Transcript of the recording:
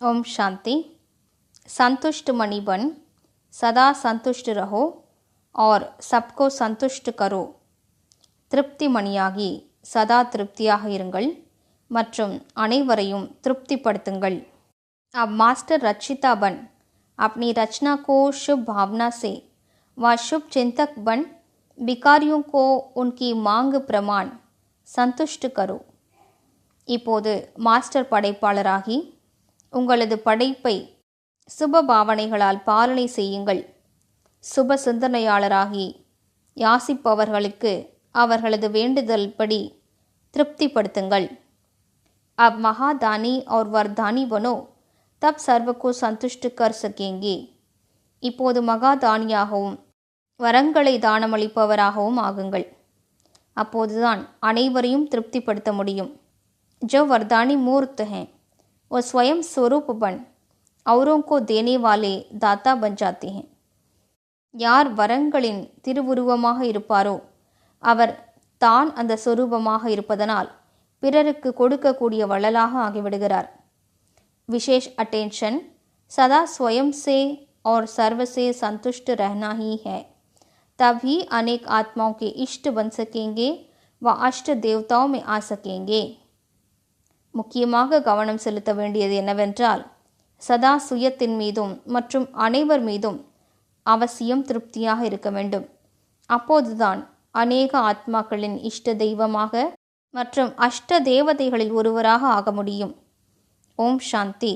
ओम शांति संतुष्ट मणि बन सदा संतुष्ट रहो और सबको संतुष्ट करो திருப்தி மணியாகி சதா திருப்தியாக இருங்கள் மற்றும் அனைவரையும் திருப்திப்படுத்துங்கள் अब मास्टर रचिता बन अपनी रचना को शुभ भावना से व शुभ चिंतक बन भिकारियों को उनकी मांग प्रमाण संतुष्ट करो இப்போது மாஸ்டர் படைப்பாளராகி உங்களது படைப்பை சுப பாவனைகளால் பாலனை செய்யுங்கள் சுப சிந்தனையாளராகி யாசிப்பவர்களுக்கு அவர்களது வேண்டுதல் படி திருப்திப்படுத்துங்கள் अब महादानी और वरदानी बनो तब सर्व को संतुष्ट कर सकेंगे இப்போது மகாதானியாகவும் வரங்களை தானமளிப்பவராகவும் ஆகுங்கள் அப்போதுதான் அனைவரையும் திருப்திப்படுத்த முடியும் जो वरदानी मूर्त हैं वो स्वयं स्वरूप बन औरों को देने वाले दाता बन जाते हैं யார் வரங்களின் திருவுருவமாக இருப்பாரோ அவர் தான் அந்த சொரூபமாக இருப்பதனால் பிறருக்கு கொடுக்கக்கூடிய வள்ளலாக ஆகிவிடுகிறார் विशेष अटेंशन सदा स्वयं से और सर्व से संतुष्ट रहना ही है तभी अनेक आत्माओं के इष्ट बन सकेंगे व अष्ट देवताओं में आ सकेंगे முக்கியமாக கவனம் செலுத்த வேண்டியது என்னவென்றால் சதா சுயத்தின் மீதும் மற்றும் அனைவர் மீதும் அவசியம் திருப்தியாக இருக்க வேண்டும். அப்போதுதான் அநேக ஆத்மாக்களின் இஷ்ட தெய்வமாக மற்றும் அஷ்ட தேவதைகளில் ஒருவராக ஆக முடியும். ஓம் சாந்தி.